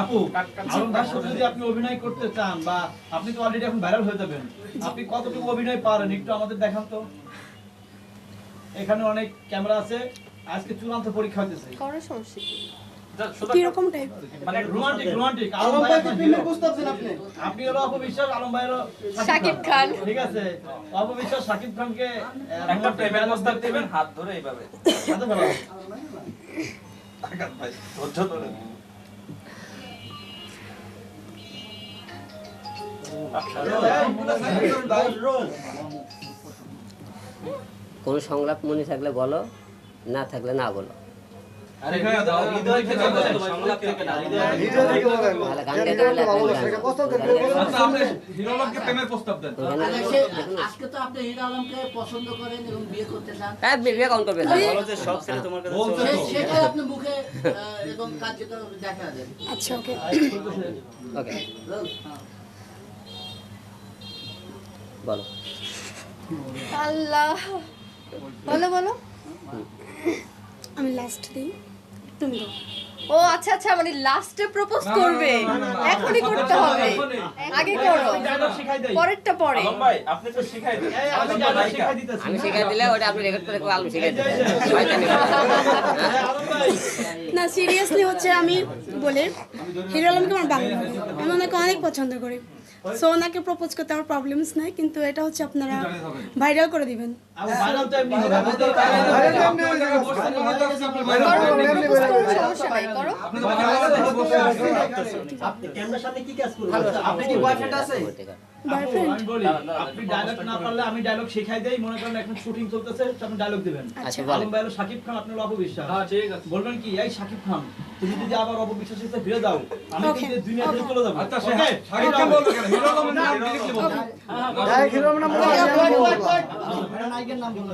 আপু ভাইয়ের সাথে যদি আপনি অভিনয় করতে চান বা আপনি তো অলরেডি এখন ভাইরাল হয়ে যাবেন আপনি কতটুকু অভিনয় পারেন? একটু আমাদের দেখান তো। এখানে অনেক ক্যামেরা আছে। আজকে চূড়ান্ত পরীক্ষা হইতেছে। করার সমস্যা কি? কীরকম টাইপ মানে রোমান্টিক রোমান্টিক আলম ভাই আপনার প্রস্তাব দেন আপনি। আপনি হলো অপবিশ্বাস আলম ভাই হলো শাকিব খান। ঠিক আছে? অপবিশ্বাস শাকিব খানকে একটা প্রেমের প্রস্তাব দিবেন হাত ধরে এইভাবে। হাতে হবে। আঘাত ভাই ধৈর্য ধরে। কোনো সংলাপ মনে থাকলে বলো না থাকলে না বলো। আচ্ছা, আজকে তো আপনি হিরো আলমকে পছন্দ করেন এবং বিয়ে করতে চান। বিয়ে কম করবে সে- বলছে তো। সেটাই আপনি মুখে আহ, এবং কার্যকর দেখা দেন ওকে। ওকে। বলো। আল্লাহ। বলো বলো। আমি লাস্ট দিই তুমি ও আচ্ছা আচ্ছা মানে লাস্টে প্রপোজ করবে। এখনই করতে হবে। আগে করো। আমি dialogue শিখাই দেই। পরেরটা পরে। ভাই আপনি তো শিখাই দেন। আমি শিখাই দিতেছি। আমি শিখাই দিলে ওটা আপনি রেকর্ড করে আলু শিখাই ভাই। না সিরিয়াসলি হচ্ছে আমি বলি হিরো আলমকে আমার ভালো লাগে আমি ওনাকে অনেক পছন্দ করি। সো ওনাকে প্রপোজ করতে আমার প্রবলেমস নাই কিন্তু এটা হচ্ছে আপনারা ভাইরাল করে দিবেন। আপনি হয়ে হয়ে কি কাজ করবেন? আপনি কি বয়ফ্রেন্ড আছে? আপনি ডায়লগ না পারলে আমি ডায়লগ শেখাই দেই মনে করেন এখন শুটিং চলতেছে আপনি ডায়লগ দিবেন। আচ্ছা। আলম ভাই হলো শাকিব খান আপনি হলো অপবিশ্বাস। বলবেন কি এই সাকিব খান তুমি যদি আবার অপবিশ্বাসের সাথে ফিরে যাও আমি কিন্তু দুনিয়া থেকে চলে যাব। আচ্ছা ওকে শাকিব খান বলবে কেন? হিরোলকের নাম ডিরেক্টলি বলবে ডাইরেক্ট হিরো নাম বলব, নায়িকের নাম বলব